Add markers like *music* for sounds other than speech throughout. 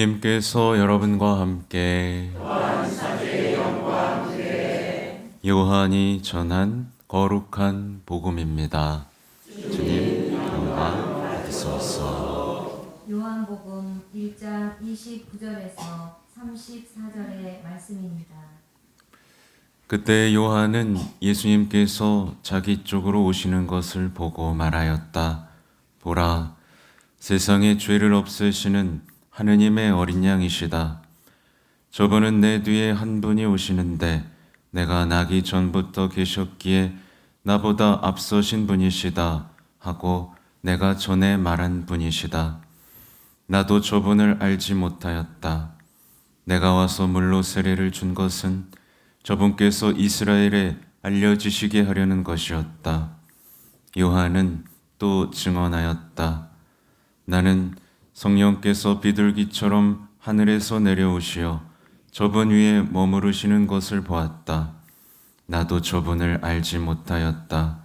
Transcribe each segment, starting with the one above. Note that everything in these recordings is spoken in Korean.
주님께서 여러분과 함께 요한이 전한 거룩한 복음입니다. 주님 영광 받으소서. 요한복음 1장 29절에서 34절의 말씀입니다. 그때 요한은 예수님께서 자기 쪽으로 오시는 것을 보고 말하였다. 보라, 세상의 죄를 없애시는 하느님의 어린 양이시다. 저분은 내 뒤에 한 분이 오시는데 내가 나기 전부터 계셨기에 나보다 앞서신 분이시다 하고 내가 전에 말한 분이시다. 나도 저분을 알지 못하였다. 내가 와서 물로 세례를 준 것은 저분께서 이스라엘에 알려지시게 하려는 것이었다. 요한은 또 증언하였다. 나는 성령께서 비둘기처럼 하늘에서 내려오시어 저분 위에 머무르시는 것을 보았다. 나도 저분을 알지 못하였다.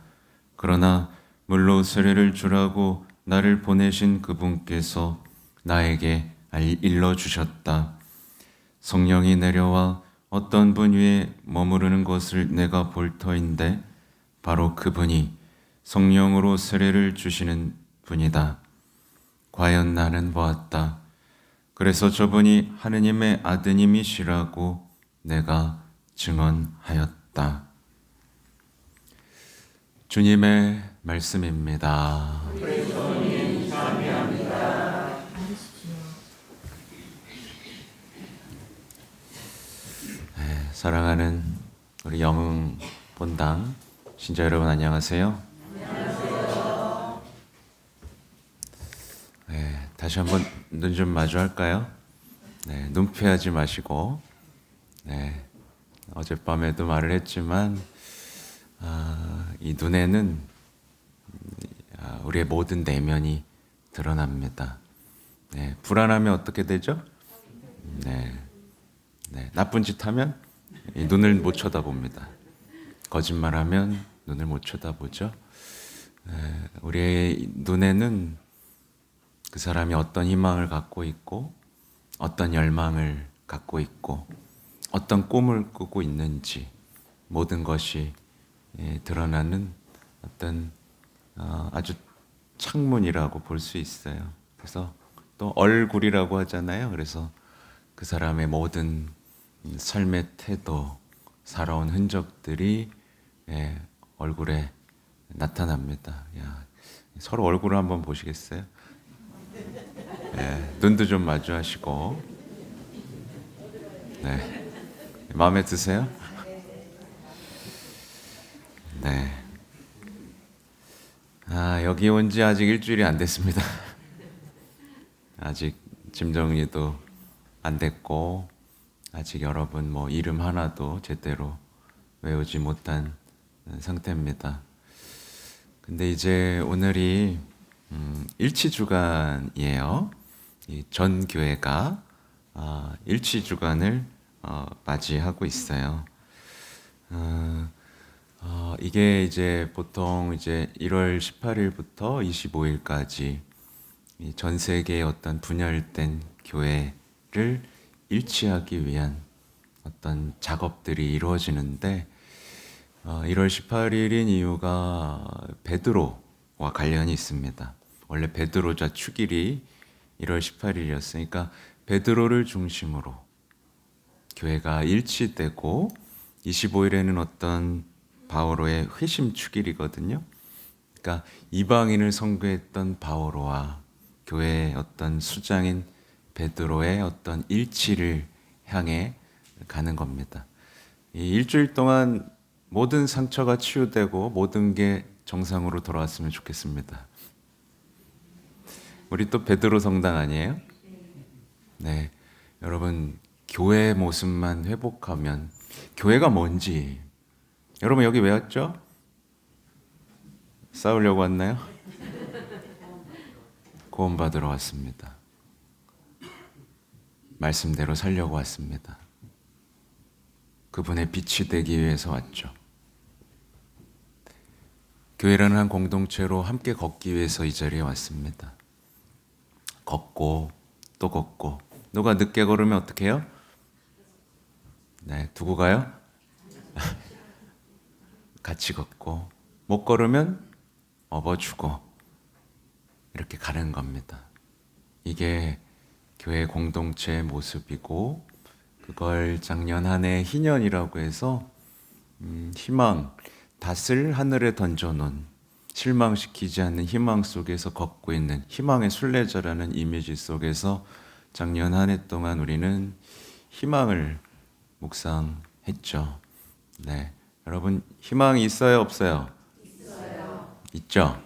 그러나 물로 세례를 주라고 나를 보내신 그분께서 나에게 알- 일러 주셨다. 성령이 내려와 어떤 분 위에 머무르는 것을 내가 볼 터인데 바로 그분이 성령으로 세례를 주시는 분이다. 과연 나는 보았다. 그래서 저분이 하느님의 아드님이시라고 내가 증언하였다. 주님의 말씀입니다. 앉으십시오. 사랑하는 우리 영흥 본당 신자 여러분 안녕하세요. 네, 다시 한번 눈 좀 마주할까요? 네, 눈 피하지 마시고 네, 어젯밤에도 말을 했지만 아, 이 눈에는 아, 우리의 모든 내면이 드러납니다. 네, 불안하면 어떻게 되죠? 네, 네, 나쁜 짓 하면 이 눈을 못 쳐다봅니다. 거짓말하면 눈을 못 쳐다보죠. 에, 우리의 눈에는 그 사람이 어떤 희망을 갖고 있고, 어떤 열망을 갖고 있고, 어떤 꿈을 꾸고 있는지 모든 것이 예, 드러나는 어떤 어, 아주 창문이라고 볼 수 있어요. 그래서 또 얼굴이라고 하잖아요. 그래서 그 사람의 모든 삶의 태도, 살아온 흔적들이 예, 얼굴에 나타납니다. 야, 서로 얼굴을 한번 보시겠어요? 예, 눈도 좀 마주하시고, 네, 마음에 드세요? 네. 아, 여기 온 지 아직 일주일이 안 됐습니다. 아직 짐 정리도 안 됐고, 아직 여러분 뭐 이름 하나도 제대로 외우지 못한 상태입니다. 근데 이제 오늘이 음, 일치 주간이에요. 이전 교회가 아, 일치 주간을 어, 맞이하고 있어요. 어, 어, 이게 이제 보통 이제 1월 18일부터 25일까지 이전 세계의 어떤 분열된 교회를 일치하기 위한 어떤 작업들이 이루어지는데 어, 1월 18일인 이유가 베드로 와 관련이 있습니다. 원래 베드로자 축일이 1월 18일이었으니까 베드로를 중심으로 교회가 일치되고 25일에는 어떤 바오로의 회심 축일이거든요. 그러니까 이방인을 선교했던 바오로와 교회의 어떤 수장인 베드로의 어떤 일치를 향해 가는 겁니다. 이 일주일 동안 모든 상처가 치유되고 모든 게 정상으로 돌아왔으면 좋겠습니다. 우리 또 베드로 성당 아니에요? 네. 여러분, 교회의 모습만 회복하면 교회가 뭔지 여러분 여기 왜 왔죠? 싸우려고 왔나요? 구원받으러 왔습니다. 말씀대로 살려고 왔습니다. 그분의 빛이 되기 위해서 왔죠. 교회라는 한 공동체로 함께 걷기 위해서 이 자리에 왔습니다. 걷고 또 걷고 누가 늦게 걸으면 어떻게 해요? 네, 두고 가요? *laughs* 같이 걷고 못 걸으면 업어주고 이렇게 가는 겁니다. 이게 교회 공동체의 모습이고 그걸 작년 한 해 희년이라고 해서 음, 희망 닷을 하늘에 던져놓은 실망시키지 않는 희망 속에서 걷고 있는 희망의 순례자라는 이미지 속에서 작년 한 해 동안 우리는 희망을 묵상했죠. 네, 여러분 희망이 있어요, 없어요? 있어요. 있죠.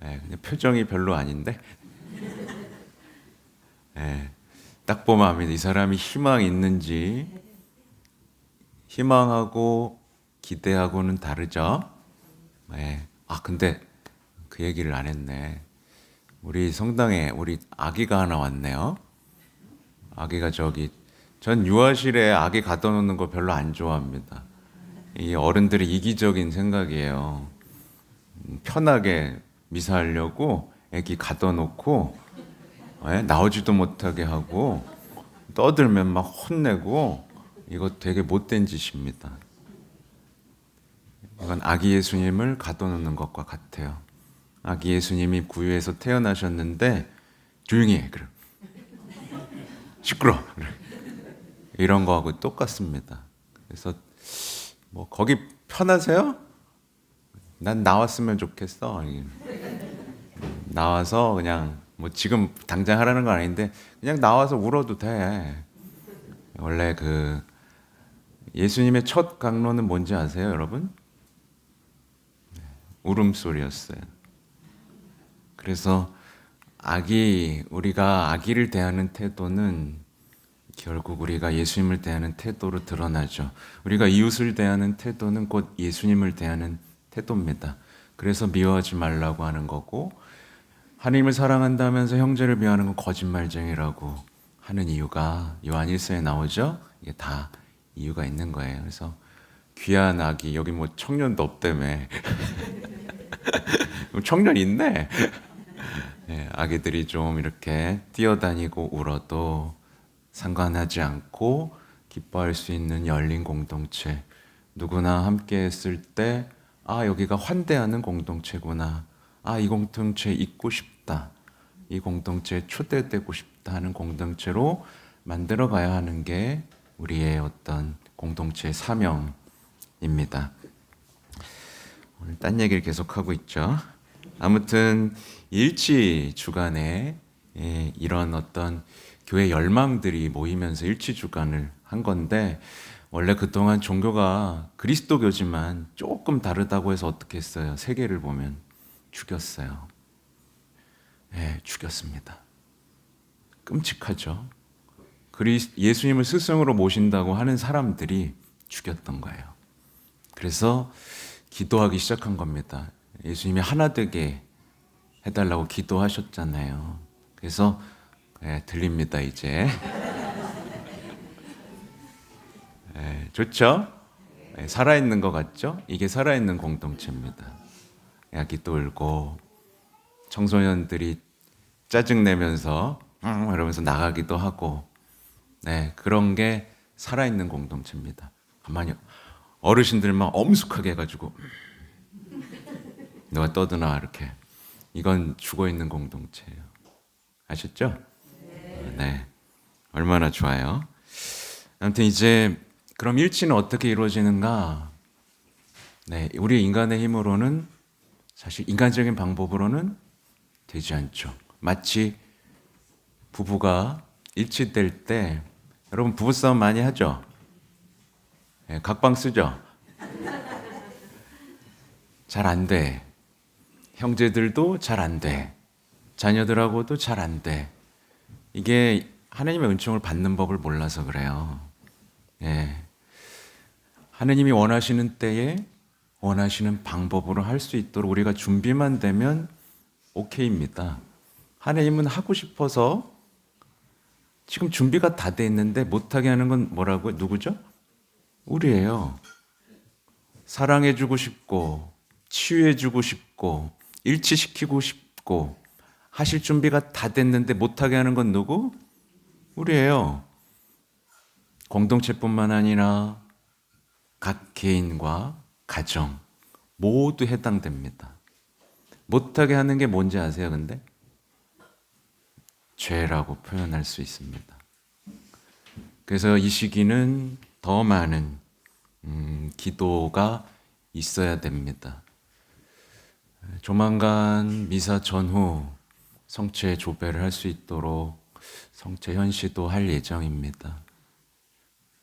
네, 근데 표정이 별로 아닌데. *laughs* 네, 딱 보면. 이 사람이 희망 있는지 희망하고 기대하고는 다르죠. 네. 아 근데 그 얘기를 안 했네. 우리 성당에 우리 아기가 하나 왔네요. 아기가 저기 전 유아실에 아기 가둬 놓는 거 별로 안 좋아합니다. 이 어른들의 이기적인 생각이에요. 음, 편하게 미사하려고 아기 가둬 놓고 예? 나오지도 못하게 하고 떠들면 막 혼내고 이거 되게 못된 짓입니다. 이건 아기 예수님을 가둬놓는 것과 같아요. 아기 예수님이 구유에서 태어나셨는데 조용히 해 그럼 시끄러. 이런 거하고 똑같습니다. 그래서 뭐 거기 편하세요? 난 나왔으면 좋겠어. 나와서 그냥 뭐 지금 당장 하라는 건 아닌데 그냥 나와서 울어도 돼. 원래 그 예수님의 첫 강론은 뭔지 아세요, 여러분? 울음소리였어요. 그래서 아기 우리가 아기를 대하는 태도는 결국 우리가 예수님을 대하는 태도로 드러나죠. 우리가 이웃을 대하는 태도는 곧 예수님을 대하는 태도입니다. 그래서 미워하지 말라고 하는 거고 하나님을 사랑한다면서 형제를 미워하는 건 거짓말쟁이라고 하는 이유가 요한 1서에 나오죠. 이게 다 이유가 있는 거예요. 그래서 귀한 아기 여기 뭐 청년도 없다며 *laughs* 청년 있네. 네, 아기들이 좀 이렇게 뛰어다니고 울어도 상관하지 않고 기뻐할 수 있는 열린 공동체. 누구나 함께 했을 때, 아, 여기가 환대하는 공동체구나. 아, 이 공동체에 있고 싶다. 이 공동체에 초대되고 싶다 하는 공동체로 만들어 가야 하는 게 우리의 어떤 공동체의 사명 입니다. 오늘 딴 얘기를 계속하고 있죠. 아무튼 일치 주간에 예, 이런 어떤 교회 열망들이 모이면서 일치 주간을 한 건데 원래 그동안 종교가 그리스도교지만 조금 다르다고 해서 어떻게 했어요? 세계를 보면 죽였어요. 예, 죽였습니다. 끔찍하죠. 그리 예수님을 스승으로 모신다고 하는 사람들이 죽였던 거예요. 그래서 기도하기 시작한 겁니다. 예수님이 하나 되게 해달라고 기도하셨잖아요. 그래서 예, 들립니다 이제. *laughs* 예, 좋죠? 예, 살아있는 것 같죠? 이게 살아있는 공동체입니다. 아기 또 울고 청소년들이 짜증 내면서 음, 이러면서 나가기도 하고, 네 그런 게 살아있는 공동체입니다. 가만히 어르신들만 엄숙하게 해가지고 너가 떠드나 이렇게 이건 죽어 있는 공동체예요. 아셨죠? 네. 얼마나 좋아요. 아무튼 이제 그럼 일치는 어떻게 이루어지는가? 네, 우리 인간의 힘으로는 사실 인간적인 방법으로는 되지 않죠. 마치 부부가 일치될 때 여러분 부부싸움 많이 하죠? 네, 각방 쓰죠? 잘 안 돼. 형제들도 잘 안 돼. 자녀들하고도 잘 안 돼. 이게 하나님의 은총을 받는 법을 몰라서 그래요. 예. 하나님이 원하시는 때에 원하시는 방법으로 할 수 있도록 우리가 준비만 되면 오케이입니다. 하나님은 하고 싶어서 지금 준비가 다 돼 있는데 못하게 하는 건 뭐라고 누구죠? 우리예요. 사랑해주고 싶고 치유해주고 싶고 일치시키고 싶고 하실 준비가 다 됐는데 못하게 하는 건 누구? 우리예요. 공동체뿐만 아니라 각 개인과 가정 모두 해당됩니다. 못하게 하는 게 뭔지 아세요, 근데? 죄라고 표현할 수 있습니다. 그래서 이 시기는 더 많은 음, 기도가 있어야 됩니다. 조만간 미사 전후 성체 조배를 할 수 있도록 성체 현시도 할 예정입니다.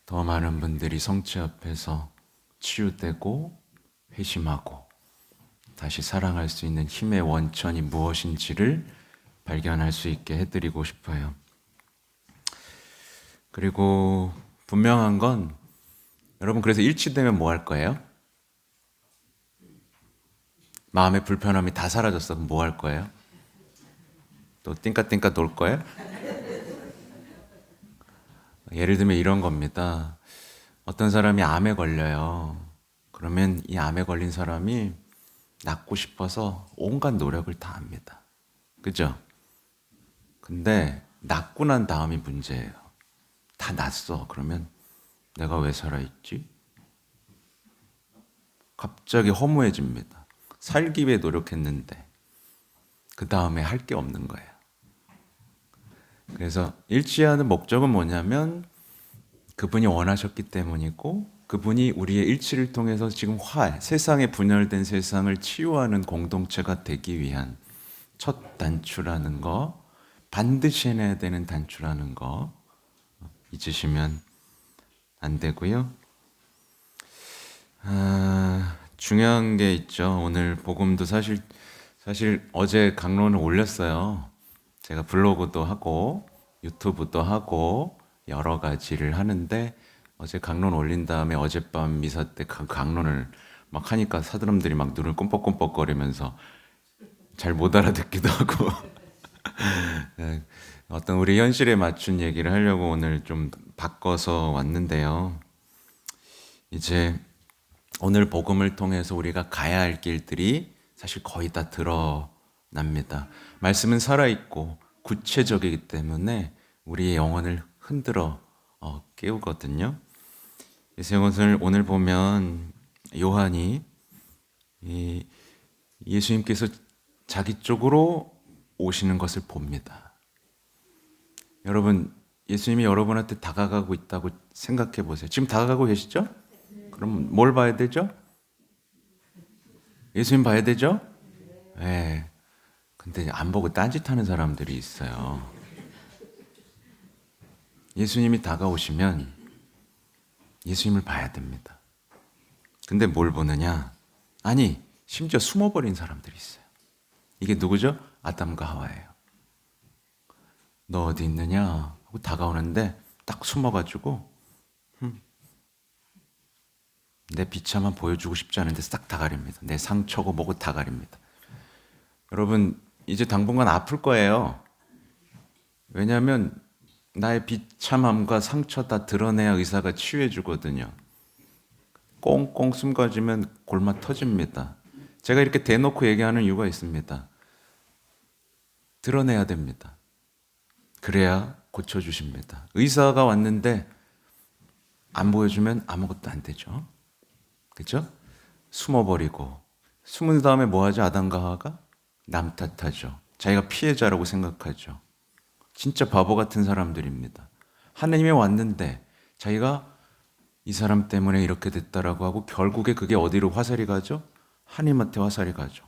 더 많은 분들이 성체 앞에서 치유되고 회심하고 다시 사랑할 수 있는 힘의 원천이 무엇인지를 발견할 수 있게 해드리고 싶어요. 그리고 분명한 건 여러분 그래서 일치되면 뭐 할 거예요? 마음의 불편함이 다 사라졌어. 그럼 뭐 할 거예요? 또 띵까띵까 놀 거예요? 예를 들면 이런 겁니다. 어떤 사람이 암에 걸려요. 그러면 이 암에 걸린 사람이 낫고 싶어서 온갖 노력을 다 합니다. 그죠? 근데 낫고 난 다음이 문제예요. 다 낫어. 그러면 내가 왜 살아있지? 갑자기 허무해집니다. 살기 위해 노력했는데 그 다음에 할 게 없는 거예요. 그래서 일치하는 목적은 뭐냐면 그분이 원하셨기 때문이고 그분이 우리의 일치를 통해서 지금 화 세상에 분열된 세상을 치유하는 공동체가 되기 위한 첫 단추라는 거 반드시 해내야 되는 단추라는 거 잊으시면 안 되고요. 아, 중요한 게 있죠. 오늘 복음도 사실 사실 어제 강론을 올렸어요. 제가 블로그도 하고 유튜브도 하고 여러 가지를 하는데 어제 강론 올린 다음에 어젯밤 미사 때 그 강론을 막 하니까 사람들이 막 눈을 꼼뻑꼼뻑거리면서 잘 못 알아듣기도 하고 네, *laughs* 어떤 우리 현실에 맞춘 얘기를 하려고 오늘 좀 바꿔서 왔는데요. 이제 오늘 복음을 통해서 우리가 가야 할 길들이 사실 거의 다 드러납니다. 말씀은 살아있고 구체적이기 때문에 우리의 영혼을 흔들어 어, 깨우거든요. 그래서 오늘 보면 요한이 이 예수님께서 자기 쪽으로 오시는 것을 봅니다. 여러분, 예수님이 여러분한테 다가가고 있다고 생각해 보세요. 지금 다가가고 계시죠? 그럼 뭘 봐야 되죠? 예수님 봐야 되죠? 예. 네. 근데 안 보고 딴짓하는 사람들이 있어요. 예수님이 다가오시면 예수님을 봐야 됩니다. 근데 뭘 보느냐? 아니, 심지어 숨어버린 사람들이 있어요. 이게 누구죠? 아담과 하와예요. 너 어디 있느냐? 하고 다가오는데 딱 숨어가지고 음, 내 비참한 보여주고 싶지 않은데 싹 다 가립니다. 내 상처고 뭐고 다 가립니다. 여러분 이제 당분간 아플 거예요. 왜냐하면 나의 비참함과 상처 다 드러내야 의사가 치유해 주거든요. 꽁꽁 숨가지면 골마 터집니다. 제가 이렇게 대놓고 얘기하는 이유가 있습니다. 드러내야 됩니다. 그래야 고쳐주십니다. 의사가 왔는데 안 보여주면 아무것도 안 되죠. 그죠? 숨어버리고 숨은 다음에 뭐 하죠? 아담과 하와가 남 탓하죠. 자기가 피해자라고 생각하죠. 진짜 바보 같은 사람들입니다. 하느님이 왔는데 자기가 이 사람 때문에 이렇게 됐다라고 하고 결국에 그게 어디로 화살이 가죠? 하나님한테 화살이 가죠.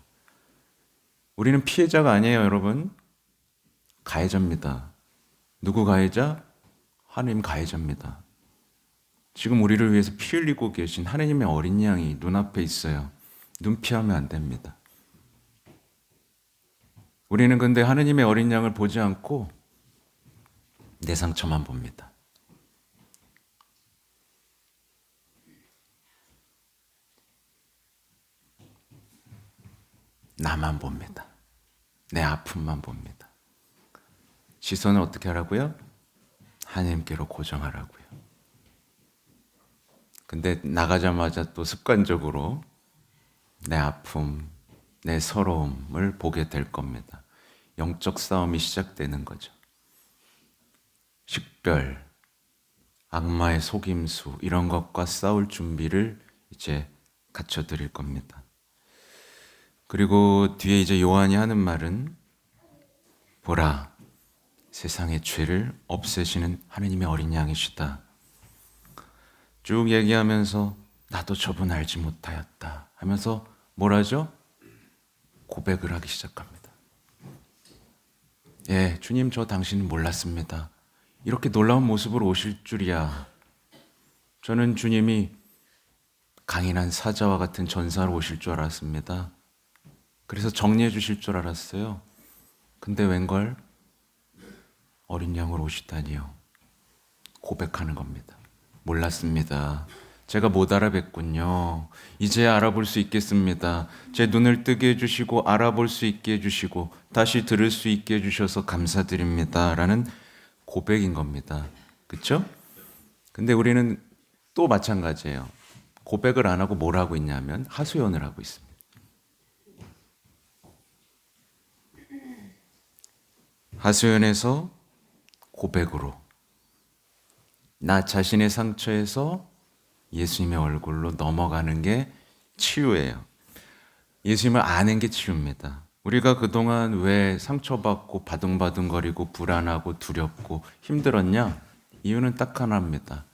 우리는 피해자가 아니에요, 여러분. 가해자입니다. 누구 가해자? 하나님 가해자입니다. 지금 우리를 위해서 피 흘리고 계신 하나님의 어린 양이 눈앞에 있어요. 눈 피하면 안 됩니다. 우리는 근데 하나님의 어린 양을 보지 않고 내 상처만 봅니다. 나만 봅니다. 내 아픔만 봅니다. 시선을 어떻게 하라고요? 하나님께로 고정하라고요. 근데 나가자마자 또 습관적으로 내 아픔, 내 서러움을 보게 될 겁니다. 영적 싸움이 시작되는 거죠. 식별, 악마의 속임수 이런 것과 싸울 준비를 이제 갖춰 드릴 겁니다. 그리고 뒤에 이제 요한이 하는 말은 보라 세상의 죄를 없애시는 하느님의 어린 양이시다. 쭉 얘기하면서 나도 저분 알지 못하였다 하면서 뭐라죠? 고백을 하기 시작합니다. 예, 주님 저 당신은 몰랐습니다. 이렇게 놀라운 모습으로 오실 줄이야. 저는 주님이 강인한 사자와 같은 전사로 오실 줄 알았습니다. 그래서 정리해 주실 줄 알았어요. 근데 웬걸 어린 양으로 오시다니요. 고백하는 겁니다. 몰랐습니다. 제가 못 알아뵀군요. 이제 알아볼 수 있겠습니다. 제 눈을 뜨게 해주시고 알아볼 수 있게 해주시고 다시 들을 수 있게 해주셔서 감사드립니다. 라는 고백인 겁니다. 그쵸? 근데 우리는 또 마찬가지예요. 고백을 안 하고 뭘 하고 있냐면 하소연을 하고 있습니다. 하소연에서 고백으로 나 자신의 상처에서 예수님의 얼굴로 넘어가는 게 치유예요. 예수님을 아는 게 치유입니다. 우리가 그동안 왜 상처받고 바둥바둥거리고 불안하고 두렵고 힘들었냐? 이유는 딱 하나입니다.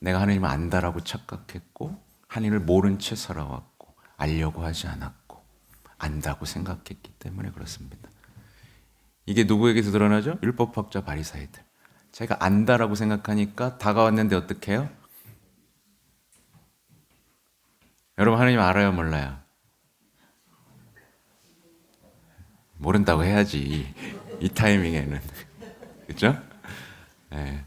내가 하나님을 안다라고 착각했고 하나님을 모른 채 살아왔고 알려고 하지 않았고 안다고 생각했기 때문에 그렇습니다. 이게 누구에게서 드러나죠? 율법학자 바리사이들. 제가 안다라고 생각하니까 다가왔는데 어떻게 해요? 여러분 하나님 알아요, 몰라요? 모른다고 해야지. 이 타이밍에는. *laughs* 그죠? 네.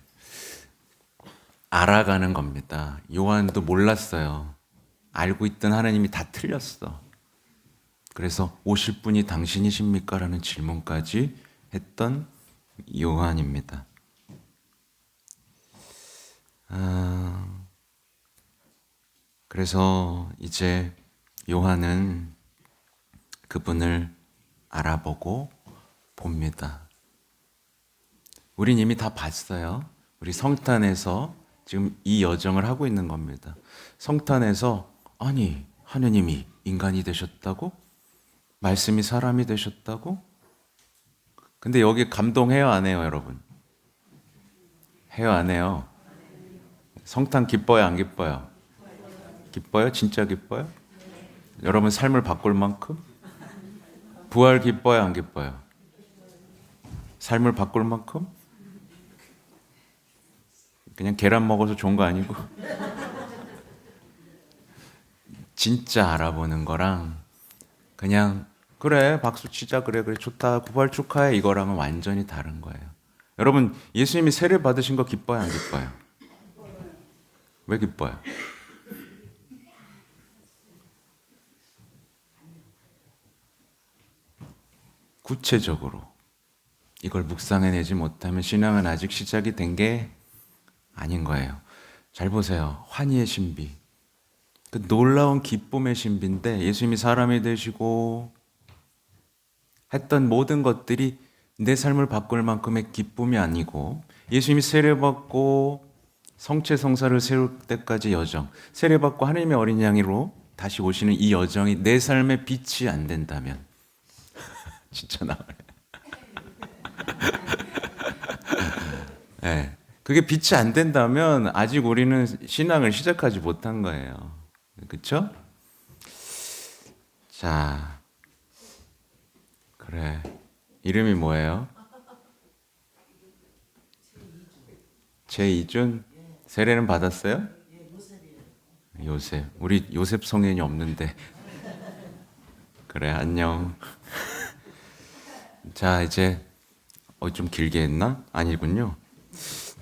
알아가는 겁니다. 요한도 몰랐어요. 알고 있던 하나님이 다 틀렸어. 그래서 오실 분이 당신이십니까? 라는 질문까지 했던 요한입니다. 아, 그래서 이제 요한은 그분을 알아보고 봅니다. 우린 이미 다 봤어요. 우리 성탄에서 지금 이 여정을 하고 있는 겁니다. 성탄에서 아니 하느님이 인간이 되셨다고? 말씀이 사람이 되셨다고? 근데 여기 감동해요 안 해요 여러분? 해요 안 해요? 성탄 기뻐요 안 기뻐요? 기뻐요? 진짜 기뻐요? 여러분 삶을 바꿀 만큼? 부활 기뻐요 안 기뻐요? 삶을 바꿀 만큼? 그냥 계란 먹어서 좋은 거 아니고 진짜 알아보는 거랑 그냥 그래 박수 치자 그래 그래 좋다 부활 축하해 이거랑은 완전히 다른 거예요. 여러분 예수님이 세례 받으신 거 기뻐요 안 기뻐요? 왜 기뻐요? 구체적으로 이걸 묵상해내지 못하면 신앙은 아직 시작이 된 게 아닌 거예요. 잘 보세요. 환희의 신비. 그 놀라운 기쁨의 신비인데 예수님이 사람이 되시고 했던 모든 것들이 내 삶을 바꿀 만큼의 기쁨이 아니고 예수님이 세례받고 성체 성사를 세울 때까지 여정, 세례받고 하나님의 어린 양이로 다시 오시는 이 여정이 내 삶의 빛이 안 된다면 *laughs* 진짜 나와요. *laughs* 네. 그게 빛이 안 된다면 아직 우리는 신앙을 시작하지 못한 거예요. 그렇죠? 자, 그래. 이름이 뭐예요? 제 이준 세례는 받았어요? 요셉. 우리 요셉 성인이 없는데. 그래 안녕. *laughs* 자 이제 어, 좀 길게 했나? 아니군요.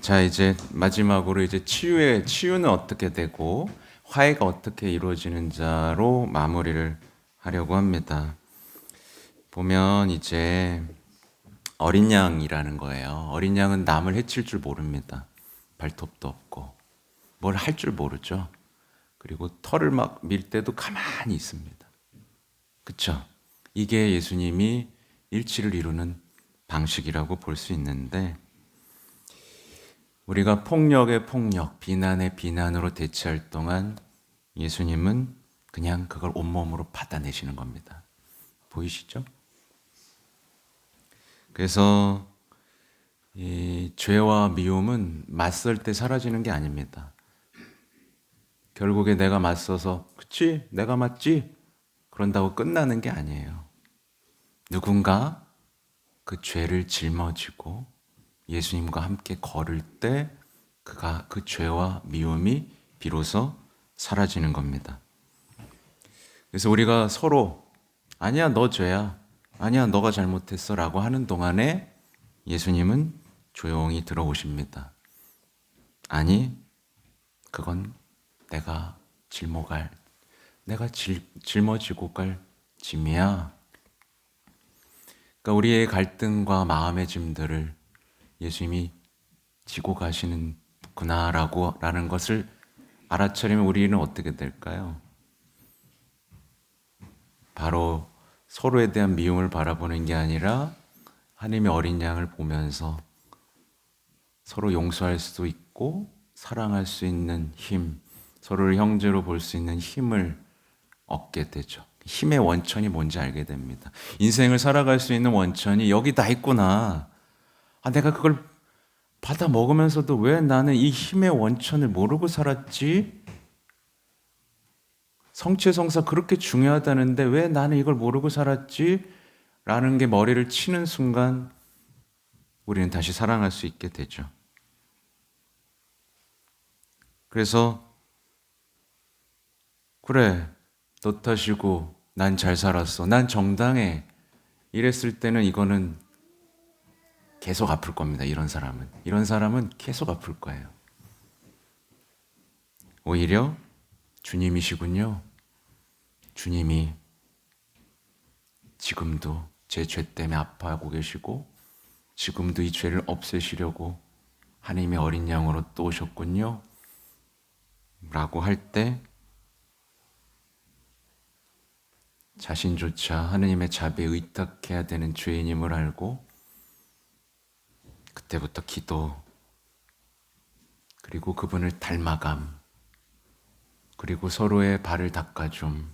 자 이제 마지막으로 이제 치유의 치유는 어떻게 되고 화해가 어떻게 이루어지는 자로 마무리를 하려고 합니다. 보면 이제 어린 양이라는 거예요. 어린 양은 남을 해칠 줄 모릅니다. 발톱도 없고 뭘 할 줄 모르죠. 그리고 털을 막 밀 때도 가만히 있습니다. 그쵸? 이게 예수님이 일치를 이루는 방식이라고 볼 수 있는데 우리가 폭력에 폭력, 비난에 비난으로 대치할 동안 예수님은 그냥 그걸 온몸으로 받아내시는 겁니다. 보이시죠? 그래서 이 죄와 미움은 맞설 때 사라지는 게 아닙니다. 결국에 내가 맞서서 그치 내가 맞지 그런다고 끝나는 게 아니에요. 누군가 그 죄를 짊어지고 예수님과 함께 걸을 때 그가 그 죄와 미움이 비로소 사라지는 겁니다. 그래서 우리가 서로 아니야 너 죄야 아니야 너가 잘못했어 라고 하는 동안에 예수님은 조용히 들어오십니다. 아니 그건 내가 짊어갈 내가 질, 짊어지고 갈 짐이야. 그러니까 우리의 갈등과 마음의 짐들을 예수님이 지고 가시는구나라고 라는 것을 알아차리면 우리는 어떻게 될까요? 바로 서로에 대한 미움을 바라보는 게 아니라 하나님의 어린 양을 보면서 서로 용서할 수도 있고 사랑할 수 있는 힘, 서로를 형제로 볼 수 있는 힘을 얻게 되죠. 힘의 원천이 뭔지 알게 됩니다. 인생을 살아갈 수 있는 원천이 여기 다 있구나. 아, 내가 그걸 받아 먹으면서도 왜 나는 이 힘의 원천을 모르고 살았지? 성취성사 그렇게 중요하다는데 왜 나는 이걸 모르고 살았지? 라는 게 머리를 치는 순간 우리는 다시 사랑할 수 있게 되죠. 그래서 그래 너 탓이고 난 잘 살았어 난 정당해 이랬을 때는 이거는 계속 아플 겁니다 이런 사람은 이런 사람은 계속 아플 거예요 오히려 주님이시군요. 주님이 지금도 제 죄 때문에 아파하고 계시고 지금도 이 죄를 없애시려고 하나님의 어린 양으로 또 오셨군요. 라고 할 때 자신조차 하느님의 자비에 의탁해야 되는 죄인임을 알고 그때부터 기도 그리고 그분을 닮아감 그리고 서로의 발을 닦아줌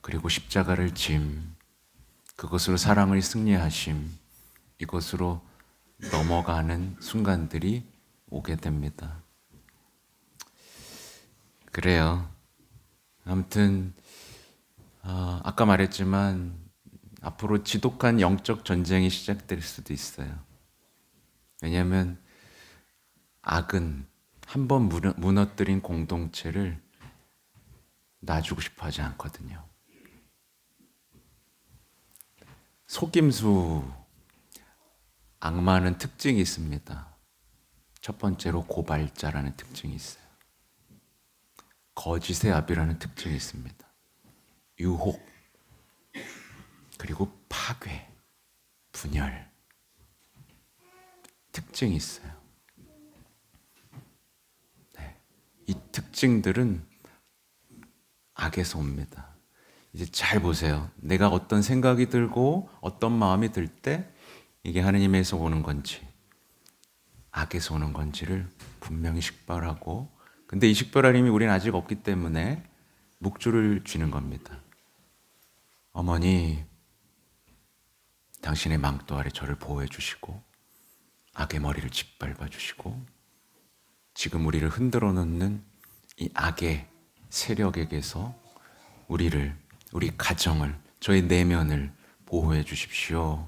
그리고 십자가를 짐 그것으로 사랑을 승리하심 이것으로 넘어가는 순간들이 오게 됩니다. 그래요. 아무튼 아, 아까 말했지만 앞으로 지독한 영적 전쟁이 시작될 수도 있어요. 왜냐하면 악은 한 번 무너뜨린 공동체를 놔주고 싶어 하지 않거든요. 속임수 악마는 특징이 있습니다. 첫 번째로 고발자라는 특징이 있어요. 거짓의 압이라는 특징이 있습니다. 유혹, 그리고 파괴, 분열. 특징이 있어요. 네. 이 특징들은 악에서 옵니다. 이제 잘 보세요. 내가 어떤 생각이 들고 어떤 마음이 들 때 이게 하느님에서 오는 건지 악에서 오는 건지를 분명히 식별하고 근데 이 식별하림이 우리는 아직 없기 때문에 묵주를 쥐는 겁니다. 어머니, 당신의 망토 아래 저를 보호해 주시고 악의 머리를 짓밟아 주시고 지금 우리를 흔들어 놓는 이 악의 세력에게서 우리를 우리 가정을 저의 내면을 보호해 주십시오.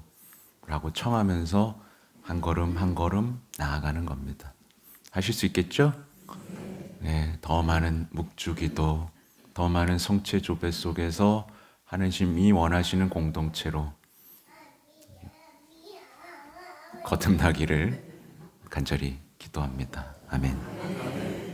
라고 청하면서 한 걸음 한 걸음 나아가는 겁니다. 하실 수 있겠죠? 네, 더 많은 묵주기도, 더 많은 성체 조배 속에서 하나님이 원하시는 공동체로 거듭나기를 간절히 기도합니다. 아멘.